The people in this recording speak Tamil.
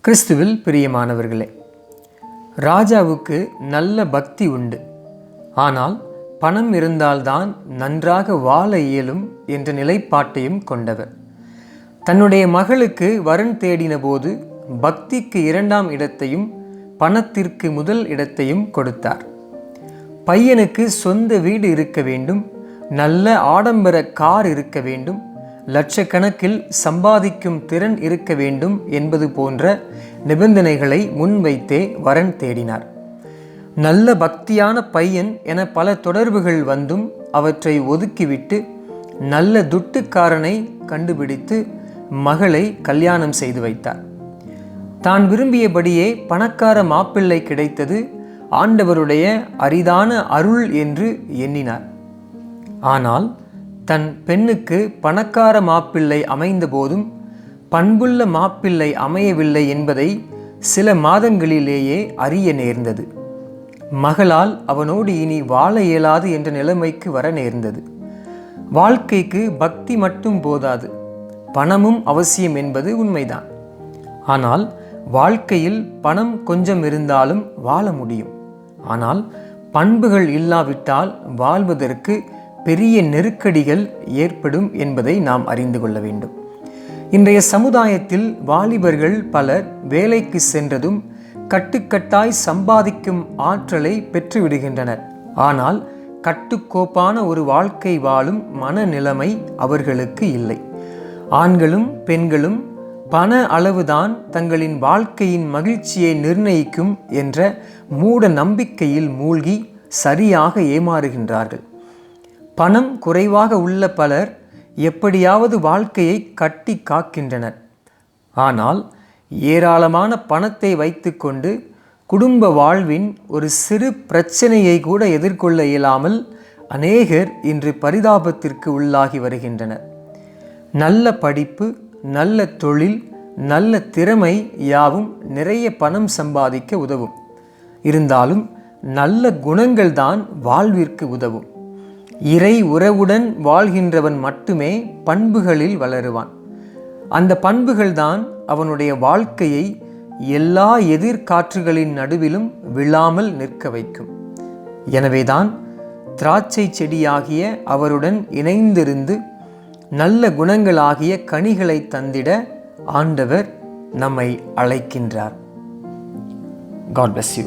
கிறிஸ்துவில் பிரியமானவர்களே ராஜாவுக்கு நல்ல பக்தி உண்டு. ஆனால் பணம் இருந்தால்தான் நன்றாக வாழ இயலும் என்ற நிலைப்பாட்டையும் கொண்டவர். தன்னுடைய மகளுக்கு வரன் தேடின போது பக்திக்கு இரண்டாம் இடத்தையும் பணத்திற்கு முதல் இடத்தையும் கொடுத்தார். பையனுக்கு சொந்த வீடு இருக்க வேண்டும் நல்ல ஆடம்பர கார் இருக்க வேண்டும். லட்சக்கணக்கில் சம்பாதிக்கும் திறன் இருக்க வேண்டும் என்பது போன்ற நிபந்தனைகளை முன்வைத்தே வரன் தேடினார். நல்ல பக்தியான பையன் என பல தொடர்புகள் வந்தும் அவற்றை ஒதுக்கிவிட்டு நல்ல துட்டுக்காரனை கண்டுபிடித்து மகளை கல்யாணம் செய்து வைத்தார். தான் விரும்பியபடியே பணக்கார மாப்பிள்ளை கிடைத்தது ஆண்டவருடைய அரிதான அருள் என்று எண்ணினார். ஆனால் தன் பெண்ணுக்கு பணக்கார மாப்பிள்ளை அமைந்த போதும் பண்புள்ள மாப்பிள்ளை அமையவில்லை என்பதை சில மாதங்களிலேயே அறிய நேர்ந்தது. மகளால் அவனோடு இனி வாழ இயலாது என்ற நிலைமைக்கு வர நேர்ந்தது. வாழ்க்கைக்கு பக்தி மட்டும் போதாது. பணமும் அவசியம் என்பது உண்மைதான். ஆனால் வாழ்க்கையில் பணம் கொஞ்சம் இருந்தாலும் வாழ முடியும். ஆனால் பண்புகள் இல்லாவிட்டால் வாழ்வதற்கு பெரிய நெருக்கடிகள் ஏற்படும் என்பதை நாம் அறிந்து கொள்ள வேண்டும். இன்றைய சமுதாயத்தில் வாலிபர்கள் பலர் வேலைக்கு சென்றதும் கட்டுக்கட்டாய் சம்பாதிக்கும் ஆற்றலை பெற்றுவிடுகின்றனர். ஆனால் கட்டுக்கோப்பான ஒரு வாழ்க்கை வாழும் மனநிலைமை அவர்களுக்கு இல்லை. ஆண்களும் பெண்களும் பண அளவுதான் தங்களின் வாழ்க்கையின் மகிழ்ச்சியை நிர்ணயிக்கும் என்ற மூட நம்பிக்கையில் மூழ்கி சரியாக ஏமாறுகின்றார்கள். பணம் குறைவாக உள்ள பலர் எப்படியாவது வாழ்க்கையை கட்டி காக்கின்றனர். ஆனால் ஏராளமான பணத்தை வைத்துக்கொண்டு குடும்ப வாழ்வின் ஒரு சிறு பிரச்சனையை கூட எதிர்கொள்ள இயலாமல் அநேகர் இன்று பரிதாபத்திற்கு உள்ளாகி வருகின்றனர். நல்ல படிப்பு நல்ல தொழில் நல்ல திறமை யாவும் நிறைய பணம் சம்பாதிக்க உதவும். இருந்தாலும் நல்ல குணங்கள்தான் வாழ்விற்கு உதவும். இறை உறவுடன் வாழ்கின்றவன் மட்டுமே பண்புகளில் வளருவான். அந்த பண்புகள்தான் அவனுடைய வாழ்க்கையை எல்லா எதிர்காற்றுகளின் நடுவிலும் விழாமல் நிற்க வைக்கும். எனவேதான் திராட்சை செடியாகிய அவருடன் இணைந்திருந்து நல்ல குணங்களாகிய கனிகளை தந்திட ஆண்டவர் நம்மை அழைக்கின்றார். God bless you